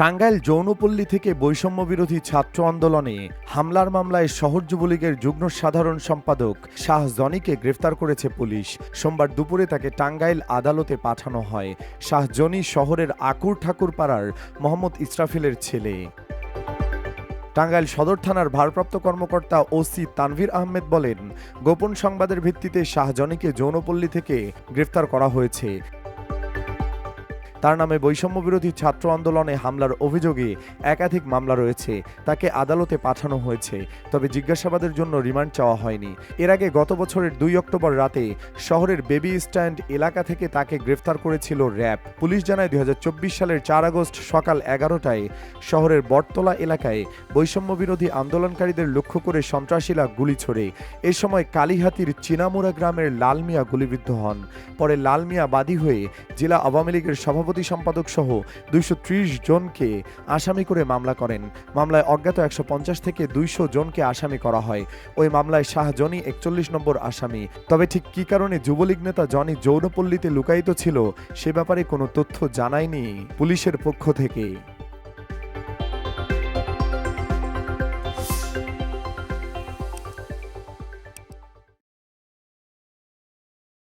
টাঙ্গাইল যৌনপল্লী থেকে বৈষম্য বিরোধী ছাত্র আন্দোলনে হামলার মামলায় শহর যুবলীগের যুগ্ম সাধারণ সম্পাদক শাহ জনিকে গ্রেফতার করেছে পুলিশ। সোমবার দুপুরে তাকে টাঙ্গাইল আদালতে পাঠানো হয়। শাহ জনি শহরের আকুর ঠাকুর পাড়ার মোহাম্মদ ইসরাফিলের ছেলে। টাঙ্গাইল সদর থানার ভারপ্রাপ্ত কর্মকর্তা ওসি তানভীর আহমেদ বলেন, গোপন সংবাদের ভিত্তিতে শাহজনীকে যৌনপল্লী থেকে গ্রেফতার করা হয়েছে। তার নামে বৈষম্য বিরোধী ছাত্র আন্দোলনে হামলার অভিযোগে একাধিক মামলা রয়েছে, তাকে আদালতে পাঠানো হয়েছে। তবে জিজ্ঞাসাবাদের জন্য রিমান্ড চাওয়া হয়নি। এর আগে গত বছরের দুই অক্টোবর রাতে শহরের বেবি স্ট্যান্ড এলাকা থেকে তাকে গ্রেফতার করেছিল র্যাব। পুলিশ জানায় দুই হাজার চব্বিশ সালের চার আগস্ট সকাল এগারোটায় শহরের বটতলা এলাকায় বৈষম্য বিরোধী আন্দোলনকারীদের লক্ষ্য করে সন্ত্রাসীরা গুলি ছোড়ে। এ সময় কালীহাতির চিনামুরা গ্রামের লালমিয়া গুলিবিদ্ধ হন। পরে লালমিয়া বাদী হয়ে জেলা আওয়ামী লীগের সভাপতি সম্পাদক সহ দুইশ ত্রিশ জনকে আসামি করে মামলা করেন। মামলায় অজ্ঞাত একশো পঞ্চাশ থেকে দুইশো জনকে আসামি করা হয়। ওই মামলায় শাহ জনি একচল্লিশ নম্বর আসামি। তবে ঠিক কি কারণে যুবলীগ নেতা জনি যৌনপল্লীতে লুকায়িত ছিল, সে ব্যাপারে কোনো তথ্য জানায়নি পুলিশের পক্ষ থেকে।